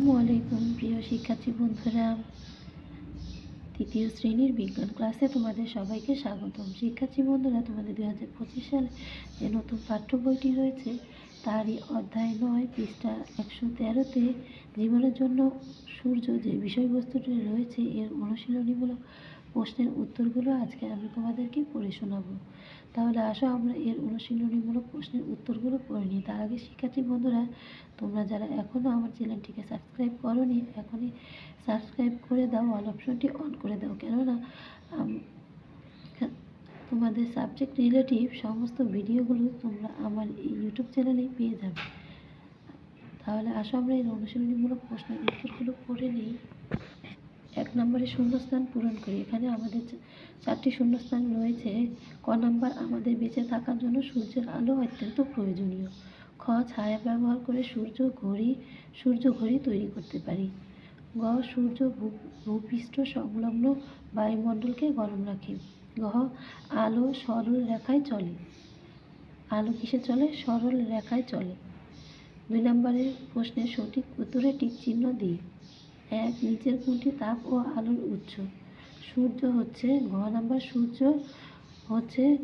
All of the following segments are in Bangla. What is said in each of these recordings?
আসসালামু আলাইকুম, প্রিয় শিক্ষার্থী বন্ধুরা। তৃতীয় শ্রেণির বিজ্ঞান ক্লাসে তোমাদের সবাইকে স্বাগতম। শিক্ষার্থী বন্ধুরা, তোমাদের দু হাজার পঁচিশ সালে যে নতুন পাঠ্য বইটি রয়েছে, তারই অধ্যায় নয়, পৃষ্ঠা একশো তেরোতে জীবনের জন্য সূর্য যে বিষয়বস্তুটি রয়েছে, এর অনুশীলনীমূলক প্রশ্নের উত্তরগুলো আজকে আমি তোমাদেরকে পড়ে শোনাবো। তাহলে আসো, আমরা এর অনুশীলনীমূলক প্রশ্নের উত্তরগুলো পড়ে নিই। তার আগে শিক্ষার্থী বন্ধুরা, তোমরা যারা এখনও আমার চ্যানেলটিকে সাবস্ক্রাইব করোনি, এখনই সাবস্ক্রাইব করে দাও, অল অপশনটি অন করে দাও। কেননা তোমাদের সাবজেক্ট রিলেটিভ সমস্ত ভিডিওগুলো তোমরা আমার এই ইউটিউব চ্যানেলেই পেয়ে যাবে। তাহলে আসো, আমরা এর অনুশীলনীমূলক প্রশ্নের উত্তরগুলো পড়ে নিই। এক নম্বরে শূন্যস্থান পূরণ করি। এখানে আমাদের চারটি শূন্যস্থান রয়েছে। ক নাম্বার, আমাদের বেঁচে থাকার জন্য সূর্যের আলো অত্যন্ত প্রয়োজনীয়। খ, ছায়া ব্যবহার করে সূর্য ঘড়ি সূর্য ঘড়ি তৈরি করতে পারি। গ, সূর্য ভূপৃষ্ঠ সংলগ্ন বায়ুমণ্ডলকে গরম রাখে। ঘ, আলো সরল রেখায় চলে। আলো কিসে চলে? সরল রেখায় চলে। দুই নম্বরের প্রশ্নের সঠিক উত্তরে টিক চিহ্ন দিই। এক নিচের কোনটি তাপ ও আলোর উৎস। সূর্য হচ্ছে ঘ নাম্বার সূর্য, হচ্ছে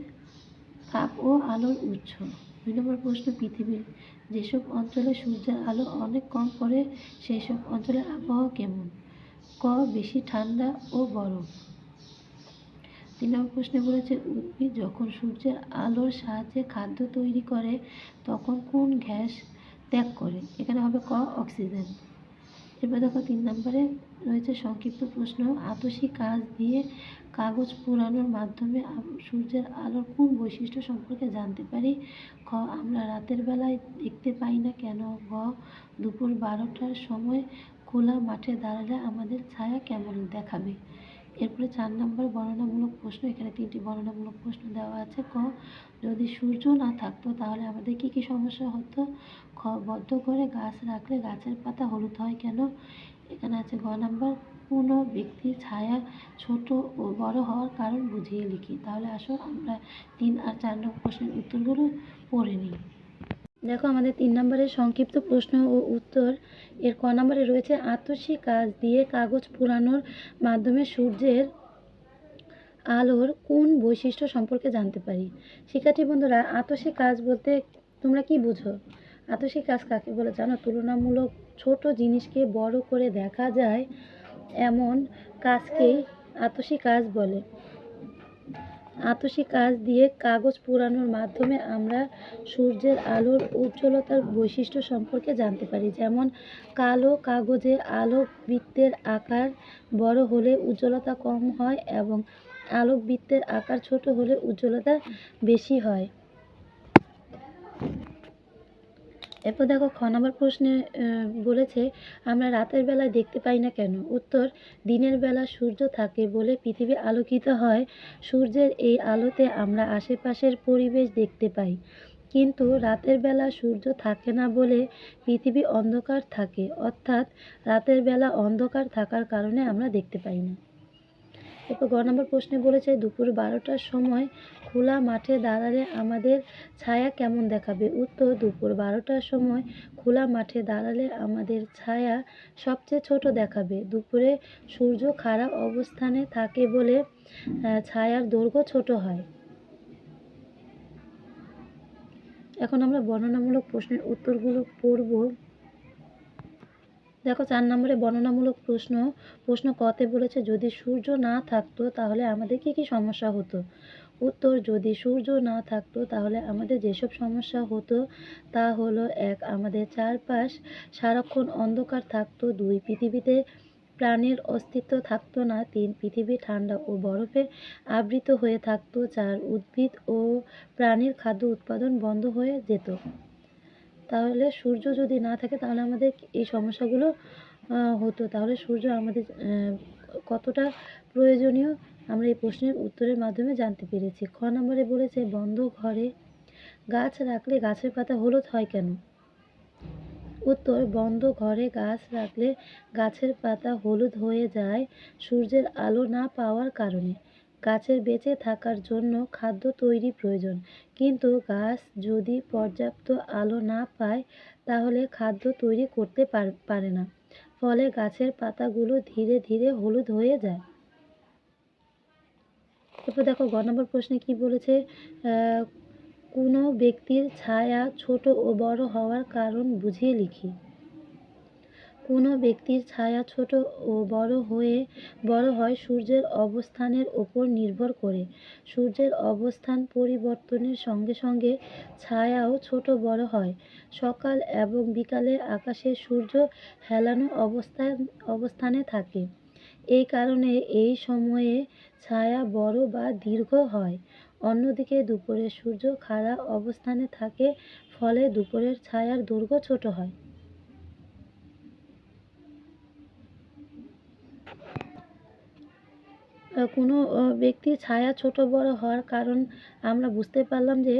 তাপ ও আলোর উৎস। দুই নম্বর প্রশ্ন, পৃথিবীর যেসব অঞ্চলে সূর্যের আলো অনেক কম পড়ে সেই সব অঞ্চলের আবহাওয়া কেমন? ক, বেশি ঠান্ডা ও বরফ। তিন নম্বর প্রশ্নে বলেছে, উদ্ভিদ যখন সূর্যের আলোর সাহায্যে খাদ্য তৈরি করে, তখন কোন গ্যাস ত্যাগ করে? এখানে হবে ক, অক্সিজেন। এরপর দেখো তিন নম্বরে রয়েছে সংক্ষিপ্ত প্রশ্ন। আতসী কাজ দিয়ে কাগজ পোড়ানোর মাধ্যমে সূর্যের আলোর কোন বৈশিষ্ট্য সম্পর্কে জানতে পারি? খ, আমরা রাতের বেলায় দেখতে পাই না কেন? গ, দুপুর বারোটার সময় খোলা মাঠে দাঁড়ালে আমাদের ছায়া কেমন দেখাবে? এরপরে চার নম্বর বর্ণনামূলক প্রশ্ন, এখানে তিনটি বর্ণনামূলক প্রশ্ন দেওয়া আছে। ক, যদি সূর্য না থাকতো তাহলে আমাদের কি কি সমস্যা হতো? খ, বদ্ধ করে গাছ রাখলে গাছের পাতা হলুদ হয় কেন? এখানে আছে গ নাম্বার, কোনো ব্যক্তির ছায়া ছোট ও বড় হওয়ার কারণ বুঝিয়ে লিখি। তাহলে আসো আমরা তিন আর চার নম্বর প্রশ্নের উত্তরগুলো পড়ে নিই। দেখো, আমাদের তিন নম্বরের সংক্ষিপ্ত প্রশ্ন ও উত্তর। এর ক নম্বরে রয়েছে, আতসী কাজ দিয়ে কাগজ পোড়ানোর মাধ্যমে সূর্যের আলোর কোন বৈশিষ্ট্য সম্পর্কে জানতে পারি? শিক্ষার্থী বন্ধুরা, আতসী কাজ বলতে তোমরা কি বুঝো? আতসী কাজ কাকে বলে জানো? তুলনামূলক ছোট জিনিসকে বড় করে দেখা যায় এমন কাজকেই আতসী কাজ বলে। আতসী কাজ দিয়ে কাগজ পোড়ানোর মাধ্যমে আমরা সূর্যের আলোর উজ্জ্বলতার বৈশিষ্ট্য সম্পর্কে জানতে পারি। যেমন, কালো কাগজে আলোক বৃত্তের আকার বড় হলে উজ্জ্বলতা কম হয় এবং আলোক বৃত্তের আকার ছোট হলে উজ্জ্বলতা বেশি হয়। এরপর দেখো খ নম্বর প্রশ্নে বলেছে, আমরা রাতের বেলায় দেখতে পাই না কেন? উত্তর, দিনের বেলা সূর্য থাকে বলে পৃথিবী আলোকিত হয়। সূর্যের এই আলোতে আমরা আশেপাশের পরিবেশ দেখতে পাই। কিন্তু রাতের বেলা সূর্য থাকে না বলে পৃথিবী অন্ধকার থাকে। অর্থাৎ রাতের বেলা অন্ধকার থাকার কারণে আমরা দেখতে পাই না। এরপর গ নম্বর প্রশ্নে বলেছে, দুপুর বারোটার সময় খোলা মাঠে দাঁড়ালে আমাদের ছায়া কেমন দেখাবে? উত্তর, দুপুর বারোটার সময় খোলা মাঠে দাঁড়ালে আমাদের ছায়া সবচেয়ে ছোট দেখাবে। দুপুরে সূর্য খারাপ অবস্থানে থাকে বলে ছায়ার দৈর্ঘ্য ছোট হয়। এখন আমরা বর্ণনামূলক প্রশ্নের উত্তরগুলো পড়ব। দেখো চার নম্বরে বর্ণনামূলক প্রশ্ন প্রশ্ন কতে বলেছে, যদি সূর্য না থাকতো তাহলে আমাদের কি কি সমস্যা হতো? উত্তর, যদি সূর্য না থাকতো তাহলে আমাদের যেসব সমস্যা হতো তা হলো, এক, আমাদের চারপাশ সারাক্ষণ অন্ধকার থাকতো, দুই, পৃথিবীতে প্রাণের অস্তিত্ব থাকতো না, তিন, পৃথিবী ঠান্ডা ও বরফে আবৃত হয়ে থাকতো, চার, উদ্ভিদ ও প্রাণীর খাদ্য উৎপাদন বন্ধ হয়ে যেত। তাহলে সূর্য যদি না থাকে, তাহলে আমাদের এই সমস্যাগুলো হতো। তাহলে সূর্য আমাদের কতটা প্রয়োজনীয় আমরা এই প্রশ্নের উত্তরের মাধ্যমে জানতে পেরেছি। খ নম্বরে বলেছে, বন্ধ ঘরে গাছ রাখলে গাছের পাতা হলুদ হয় কেন? উত্তর, বন্ধ ঘরে গাছ রাখলে গাছের পাতা হলুদ হয়ে যায় সূর্যের আলো না পাওয়ার কারণে। গাছের বেঁচে থাকার জন্য খাদ্য তৈরি প্রয়োজন। কিন্তু গাছ যদি পর্যাপ্ত আলো না পায়, তাহলে খাদ্য তৈরি করতে পার- না। ফলে গাছের পাতাগুলো ধীরে ধীরে হলুদ হয়ে যায়। তারপর দেখো, গ নম্বর প্রশ্নে কি বলেছে? কোনো ব্যক্তির ছায়া ছোট ও বড় হওয়ার কারণ বুঝিয়ে লিখি। কোনো ব্যক্তির ছায়া ছোট ও বড় হয়ে, বড় হয় সূর্যের অবস্থানের ওপর নির্ভর করে। সূর্যের অবস্থান পরিবর্তনের সঙ্গে সঙ্গে ছায়াও ছোট বড় হয়। সকাল এবং বিকালে আকাশে সূর্য হেলানো অবস্থান অবস্থানে থাকে। এই কারণে এই সময়ে ছায়া বড় বা দীর্ঘ হয়। অন্যদিকে দুপুরে সূর্য খাড়া অবস্থানে থাকে, ফলে দুপুরের ছায়ার দৈর্ঘ্য ছোট হয়। কোনো আহ, ব্যক্তির ছায়া ছোট বড় হওয়ার কারণ আমরা বুঝতে পারলাম যে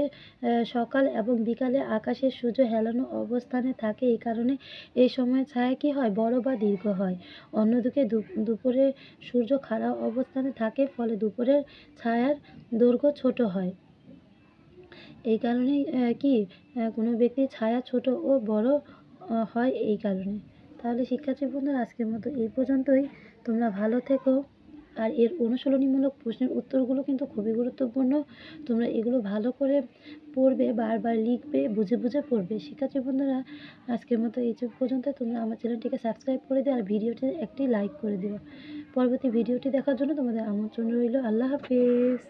সকাল এবং বিকালে আকাশের সূর্য হেলানো অবস্থানে থাকে এই কারণে এই সময় ছায়া কি হয়? বড় বা দীর্ঘ হয়। অন্যদিকে দুপুরে সূর্য খাড়া অবস্থানে থাকে ফলে দুপুরের ছায়ার দৈর্ঘ্য ছোট হয়। এই কারণেই আহ, কি কোনো ব্যক্তির ছায়া ছোট ও বড় হয় এই কারণে। তাহলে শিক্ষার্থী বন্ধুরা আজকের মতো এই পর্যন্তই। তোমরা ভালো থেকো। আর এর অনুশীলনীমূলক প্রশ্নের উত্তরগুলো কিন্তু খুবই গুরুত্বপূর্ণ। তোমরা এগুলো ভালো করে পড়বে, বারবার লিখবে, বুঝে বুঝে পড়বে। শিক্ষার্থী বন্ধুরা, আজকের মতো এই পর্যন্ত। তোমরা আমার চ্যানেলটিকে সাবস্ক্রাইব করে দিও আর ভিডিওটি একটি লাইক করে দিও। পরবর্তী ভিডিওটি দেখার জন্য তোমাদের আমন্ত্রণ রইল। আল্লাহ হাফিজ।